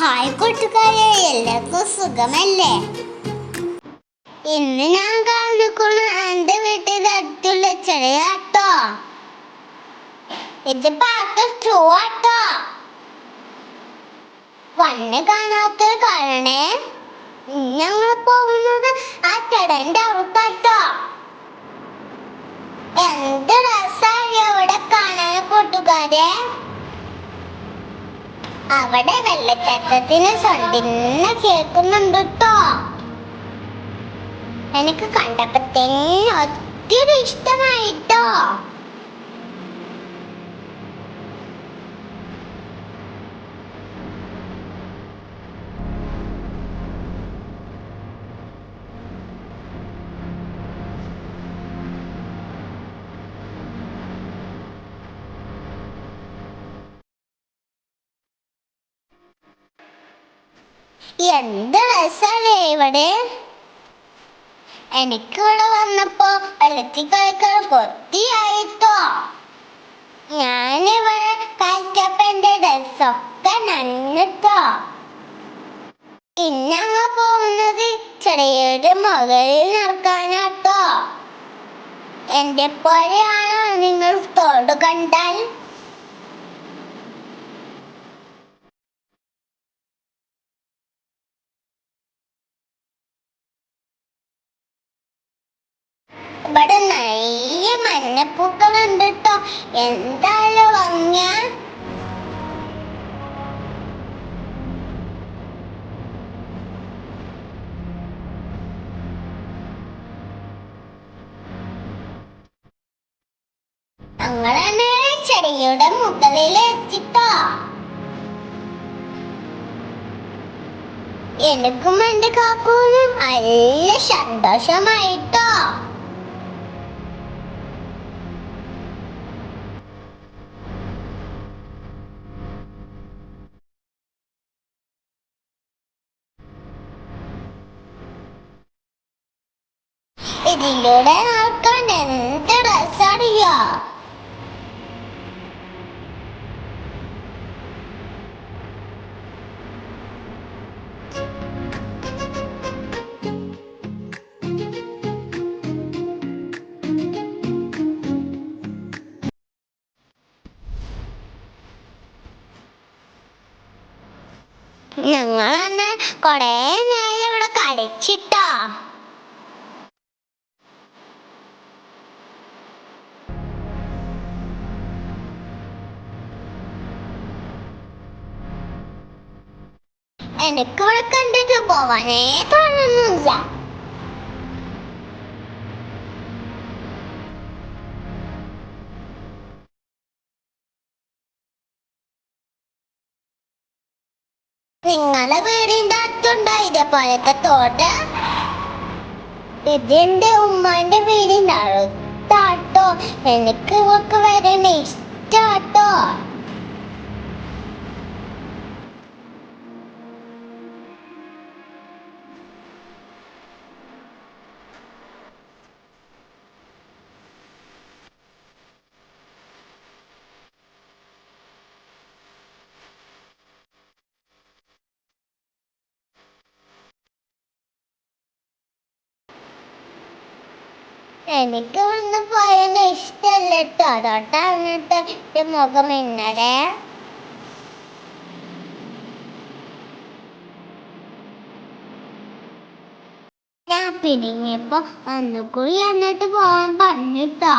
Hi കൂട്ടുകാരെ എല്ലാവർക്കും സുഖമല്ലേ? ഇന്ന് ഞാൻ കാണിക്കുന്ന എന്റെ വീട്ടിൽ അടുത്തുള്ള ചെറിയാട്ടോ ഇത് പാട്ട് ടൂ ആട്ടോ. വണ്ണ് കാണാത്ത കാരണേ ഞങ്ങൾ പോകുന്നത് ആ ചടന്റെ അവിടുത്തോ എന്ത് രസായി അവിടെ കാണാൻ കൂട്ടുകാരെ. അവിടെ വെള്ളച്ചാട്ടത്തിന് സണ്ടിന്ന കേൾക്കുന്നുണ്ട് കേട്ടോ എനിക്ക് കണ്ടപ്പോ തന്നെ ഒത്തിരി ഇഷ്ടമായിട്ടോ? എന്ത് രസല്ലേ ഇവിടെ? എനിക്കിവിടെ വന്നപ്പോ വെള്ളത്തിൽ കളിക്കാൻ കൊത്തിയായിട്ടോ ഞാനിവിടെ കളിച്ചപ്പോ എന്റെ ഡ്രസ്സൊക്കെ നന്നിട്ടോ ഇന്നങ്ങ പോകുന്നത് ചെറിയൊരു മുകളിൽ നടക്കാനാട്ടോ. എന്റെ പോലെയാണോ നിങ്ങൾ തോട് കണ്ടാൽ ഇവിടെ നിറയെ മഞ്ഞപ്പൂക്കളുണ്ട് കേട്ടോ എന്തായാലും ഭംഗിയ ഞങ്ങളാണ് ചെടിയുടെ മുകളിൽ എത്തിട്ടോ എനിക്കും എന്റെ കാക്കൂനും നല്ല സന്തോഷമായിട്ടോ? ഇതിലൂടെ നടക്കാൻ എന്ത് രസറിയോ ഞങ്ങളന്ന് കൊറേ നേരം ഇവിടെ കളിച്ചിട്ടോ. എനിക്ക് ഇവിടെ കണ്ടിട്ട് പോവാനേ തോന്നുന്നില്ല. നിങ്ങളെ വീടിന്റെ ഇതേപോലത്തെ തോട്ട് ഇതെന്റെ ഉമ്മാന്റെ വീടിന്റെ അടുത്താട്ടോ എനിക്ക് ഇവക്ക് വരണ. എനിക്ക് വന്ന് പോയാൽ ഇഷ്ടല്ല കേട്ടോ. അതോട്ടാണ് എന്റെ മുഖം ഇന്നലെ ഞാൻ പിരിഞ്ഞപ്പോ ഒന്നുകൂടി എന്നിട്ട് പോവാൻ പറഞ്ഞിട്ടോ